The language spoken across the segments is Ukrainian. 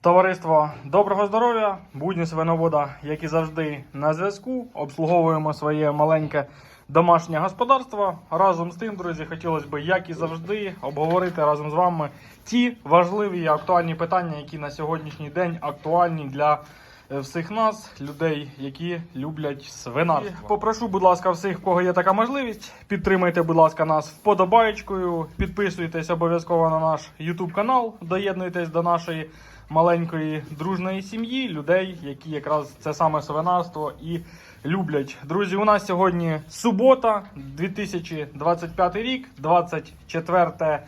Товариство, доброго здоров'я! Будні свиновода, як і завжди, на зв'язку. Обслуговуємо своє маленьке домашнє господарство. Разом з тим, друзі, хотілося б, як і завжди, обговорити разом з вами ті важливі і актуальні питання, які на сьогоднішній день актуальні для е, всіх нас, людей, які люблять свинарство. Попрошу, будь ласка, всіх, в кого є така можливість, підтримайте, будь ласка, нас вподобаєчкою, підписуйтесь обов'язково на наш YouTube канал, доєднуйтесь до нашої маленької дружної сім'ї, людей, які якраз це саме свинарство і люблять. Друзі, у нас сьогодні субота, 2025 рік, 24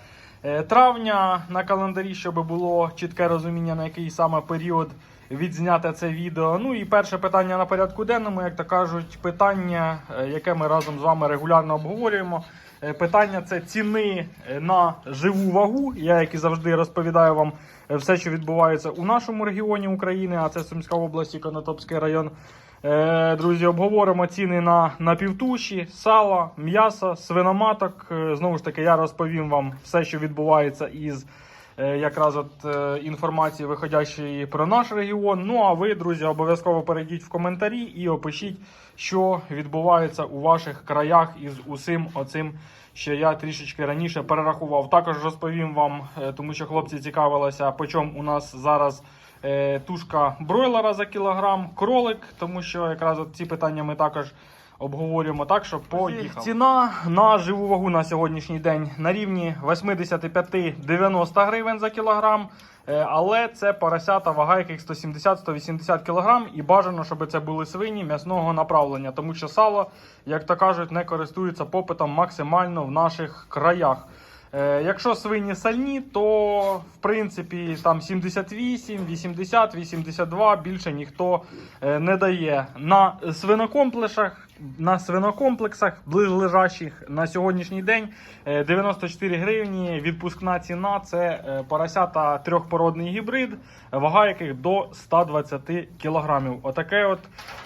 е, травня на календарі, щоб було чітке розуміння, на який саме період відзняти це відео. Ну і перше питання на порядку денному, як то кажуть, питання, е, яке ми разом з вами регулярно обговорюємо. Е, Питання це ціни е, на живу вагу. Я, як і завжди, розповідаю вам е, все, що відбувається у нашому регіоні України, а це Сумська область і Конотопський район. Друзі, обговоримо ціни на напівтуші, сало, м'ясо, свиноматок. Знову ж таки, я розповім вам все, що відбувається із якраз от е, інформації, виходящої про наш регіон. Ну а ви, друзі, обов'язково перейдіть в коментарі і опишіть, що відбувається у ваших краях із усім оцим, що я трішечки раніше перерахував. Також розповім вам, е, тому що хлопці цікавилися, по чому у нас зараз. е, Тушка бройлера за кілограм, кролик, тому що якраз от ці питання ми також обговорюємо. Так що поїхав. Ціна на живу вагу на сьогоднішній день на рівні 85-90 гривень за кілограм. Е, Але це поросята, вага яких 170-180 кг, і бажано, щоб це були свині м'ясного направлення, тому що сало, як то кажуть, не користується попитом максимально в наших краях. Е, Якщо свині сальні, то в принципі там 78, 80, 82 більше ніхто е, не дає. На свинокомплексах, на свинокомплексах близлежащих на сьогоднішній день е, 94 гривні. Відпускна ціна це е, поросята трьохпородний гібрид, вага яких до 120 кілограмів. Отаке от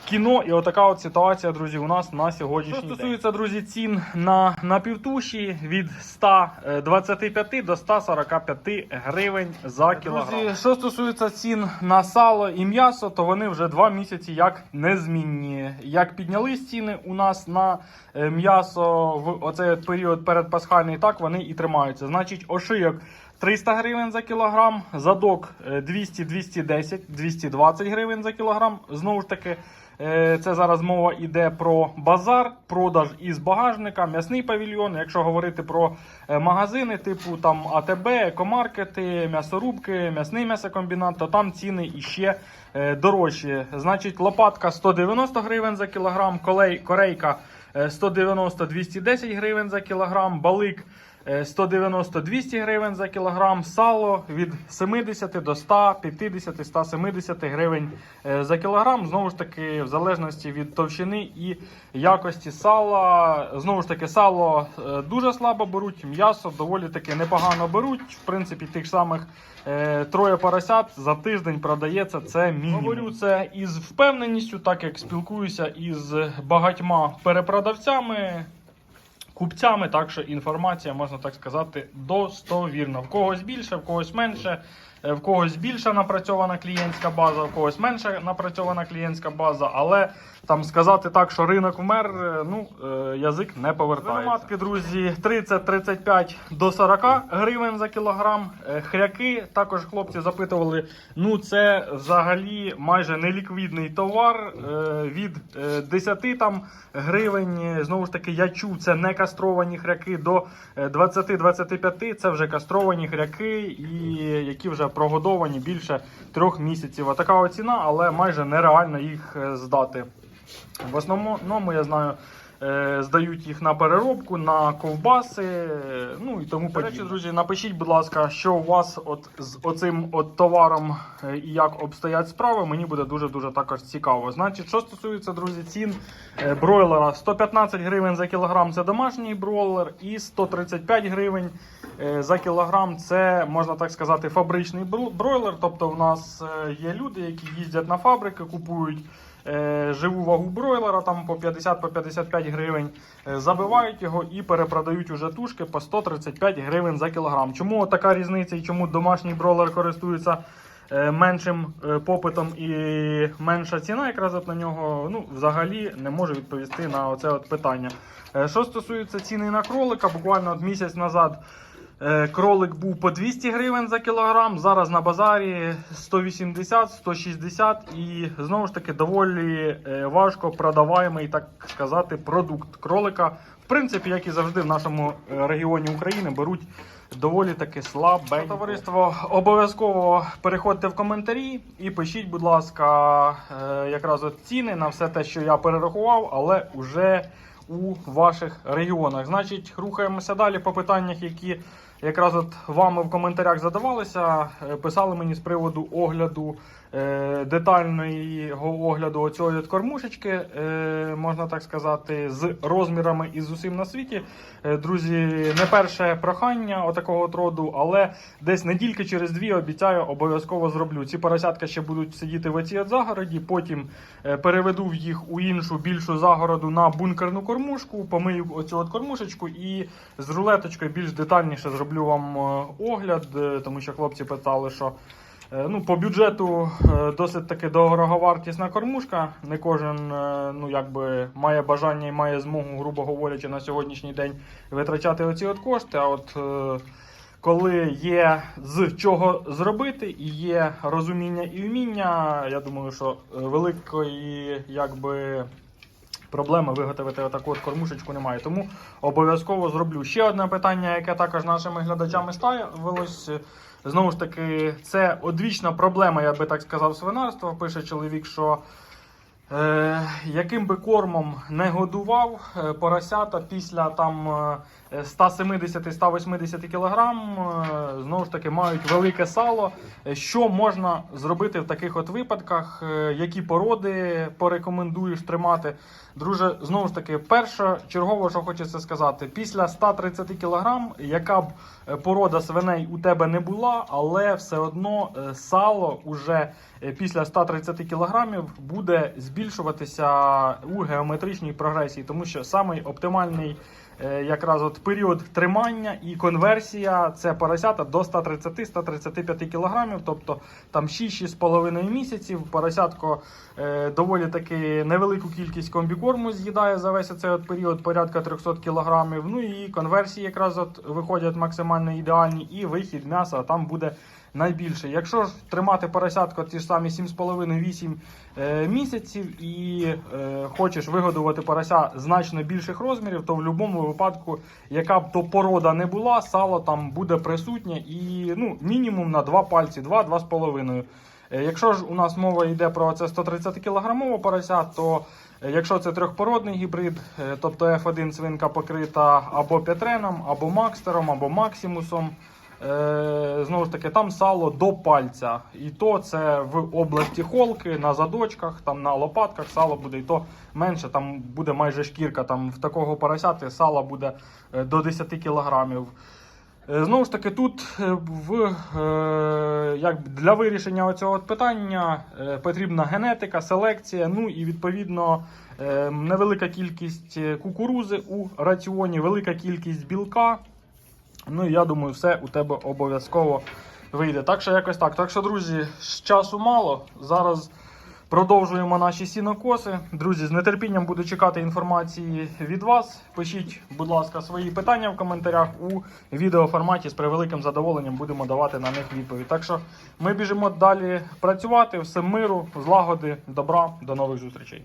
кіно і отака от ситуація, друзі, у нас на сьогоднішній Що стосується, друзі, цін на, на півтуші від 125 до 145 гривень за кілограм. Друзі, що стосується цін на сало і м'ясо, то вони вже два місяці як незмінні. Як піднялись ціни у нас на е, м'ясо в оцей період передпасхальний, так вони і тримаються. Значить, ошийок 300 гривень за кілограм, задок е, 200, 210, 220 гривень за кілограм. Знову ж таки, е, це зараз мова йде про базар, продаж із багажника, м'ясний павільйон. Якщо говорити про е, магазини, типу там АТБ, екомаркети, м'ясорубки, м'ясний м'ясокомбінат, то там ціни іще е, дорожчі. Значить, лопатка 190 гривень за кілограм, корейка е, 190-210 гривень за кілограм, балик. Е, 190-200 гривень за кілограм, сало від 70 до 150-170 гривень е, за кілограм. Знову ж таки, в залежності від товщини і якості сала. Знову ж таки, сало е, дуже слабо беруть, м'ясо доволі таки непогано беруть. В принципі, тих самих е, троє поросят за тиждень продається це мінімум. Говорю це із впевненістю, так як спілкуюся із багатьма перепродавцями купцями, так що інформація, можна так сказати, достовірна. В когось більше, в когось менше, в когось більша напрацьована клієнтська база, в когось менша напрацьована клієнтська база, але там сказати так, що ринок вмер, е, ну е, язик не повертається. Матки, друзі, 30-35 до 40 гривень за кілограм. Е, Хряки також хлопці запитували. Ну це взагалі майже неліквідний товар е, від е, 10 там гривень. Е, Знову ж таки, я чув, це не кастровані хряки до е, 20-25. Це вже кастровані хряки, і які вже прогодовані більше трьох місяців. А така ціна, але майже нереально їх е, здати. В основному я знаю. е, Здають їх на переробку, на ковбаси, е, ну і тому подібне. Речі, друзі, напишіть, будь ласка, що у вас от з оцим от товаром і як обстоять справи. Мені буде дуже дуже також цікаво. Значить, що стосується, друзі, цін бройлера, 115 гривень за кілограм це домашній бройлер, і 135 гривень за кілограм це можна так сказати фабричний бро- бройлер. Тобто, в нас е, є люди, які їздять на фабрики, купують е, живу вагу бройлера там по 50 по 55 гривень, е, забивають його і перепродають уже тушки по 135 гривень за кілограм. Чому така різниця і чому домашній бройлер користується е, меншим е, попитом і менша ціна, якраз от на нього ну, взагалі не можу відповісти на оце от питання. Е, Що стосується ціни на кролика, буквально от місяць назад е, кролик був по 200 гривень за кілограм, зараз на базарі 180-160 і знову ж таки доволі е, важко продаваємий, так сказати, продукт кролика. В принципі, як і завжди в нашому е, регіоні України беруть доволі таки слабе. Товариство, обов'язково переходьте в коментарі і пишіть, будь ласка, е, якраз от ціни на все те, що я перерахував, але вже у ваших регіонах. Значить, рухаємося далі по питаннях, які якраз от вами в коментарях задавалися. Е, Писали мені з приводу огляду. е, Детального огляду от кормушечки, е, можна так сказати, з розмірами і з усім на світі. Друзі, не перше прохання отакого от роду, але десь недільки через дві обіцяю, обов'язково зроблю. Ці поросятка ще будуть сидіти в оцій загороді. Потім переведу їх у іншу більшу загороду на бункерну кормушку, помию оцю от кормушечку і з рулеточкою більш детальніше зроблю вам е, огляд, е, тому що хлопці питали, що. Е, Ну, по бюджету досить таки дороговартісна кормушка. Не кожен ну, якби, має бажання і має змогу, грубо говорячи, на сьогоднішній день витрачати оці от кошти. А от коли є з чого зробити і є розуміння і вміння, я думаю, що великої якби. Проблеми виготовити отаку от кормушечку немає. Тому обов'язково зроблю. Ще одне питання, яке також нашими глядачами ставилось. Знову ж таки, це одвічна проблема, я би так сказав, свинарства. Пише чоловік, що яким би кормом не годував е, поросята після там е, 170-180 кг, е, знову ж таки, мають велике сало. Е, Що можна зробити в таких от випадках? Е, Які породи порекомендуєш тримати? Друже, знову ж таки, перше чергово, що хочеться сказати, після 130 кг, яка б е, порода свиней у тебе не була, але все одно е, сало уже е, після 130 кг буде збільшуватися у геометричній прогресії, тому що самий оптимальний е, якраз от період тримання і конверсія це поросята до 130-135 кг, тобто там 6-6,5 місяців. Поросятко е, доволі таки невелику кількість комбікорму з'їдає за весь цей от період, порядка 300 кг. Ну і конверсії якраз от виходять максимально ідеальні, і вихід м'яса там буде найбільше. Якщо ж тримати поросятко ті ж самі 7,5-8 е, місяців і е, хочеш вигодувати порося значно більших розмірів, то в будь-якому випадку, яка б то порода не була, сало там буде присутнє і ну, мінімум на 2 пальці, 2-2,5. Е, Якщо ж у нас мова йде про це 130 кілограмового порося, то якщо це трьохпородний гібрид, тобто F1 свинка покрита або п'ятреном, або макстером, або максимусом, знову ж таки, там сало до пальця. І то це в області холки, на задочках, там на лопатках сало буде, і то менше, там буде майже шкірка. Там в такого поросяти сала буде е, до 10 кілограмів. Е, Знову ж таки, тут е, в, е, як для вирішення цього питання е, потрібна генетика, селекція, ну і відповідно е, невелика кількість е, кукурузи у раціоні, велика кількість білка. Ну і я думаю, все у тебе обов'язково вийде. Так що якось так. Так що, друзі, часу мало. Зараз продовжуємо наші сінокоси. Друзі, з нетерпінням буду чекати інформації від вас. Пишіть, будь ласка, свої питання в коментарях у відеоформаті. З превеликим задоволенням будемо давати на них відповідь. Так що ми біжимо далі працювати. Всім миру, злагоди, добра, до нових зустрічей.